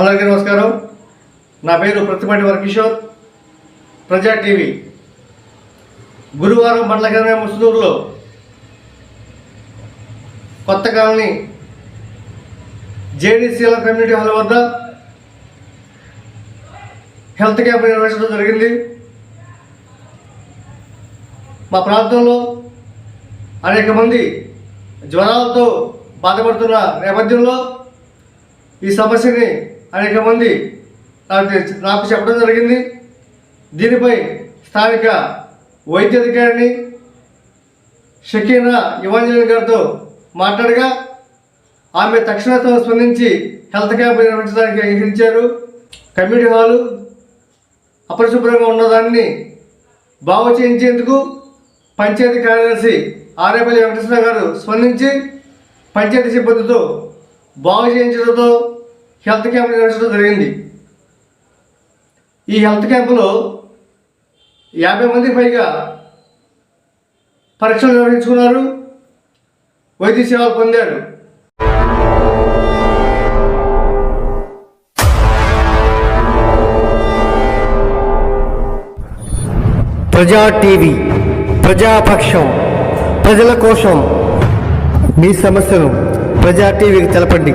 అందరికీ నమస్కారం. నా పేరు ప్రతిపాటి వరకిషోర్ ప్రజా టీవీ. గురువారం మండల కేంద్రం ముసుదూరులో కొత్త కాలనీ జేడీసీల కమ్యూనిటీ హాల్ వద్ద హెల్త్ క్యాంప్ నిర్వహించడం జరిగింది. మా ప్రాంతంలో అనేక మంది జ్వరాలతో బాధపడుతున్న నేపథ్యంలో ఈ సమస్యని అనేక మంది నాకు నాకు చెప్పడం జరిగింది. దీనిపై స్థానిక వైద్య అధికారిని షకీనా యువాంజలి గారితో మాట్లాడగా ఆమె తక్షణతో స్పందించి హెల్త్ క్యాంప్ నిర్వహించడానికి అంగీకరించారు. కమ్యూనిటీ హాలు అపరిశుభ్రంగా ఉన్నదాన్ని బాగు చేయించేందుకు పంచాయతీ కార్యదర్శి ఆరేపల్లి వెంకటేశ్వర గారు స్పందించి పంచాయతీ సిబ్బందితో బాగు చేయించడంతో హెల్త్ క్యాంప్ నిర్వహించడం జరిగింది. ఈ హెల్త్ క్యాంపులో యాభై మందికి పైగా పరీక్షలు నిర్వహించుకున్నారు. వైద్య సేవలు పొందారు. ప్రజా టీవీ ప్రజాపక్షం ప్రజల కోసం మీ సమస్యను ప్రజా టీవీకి తెలపండి.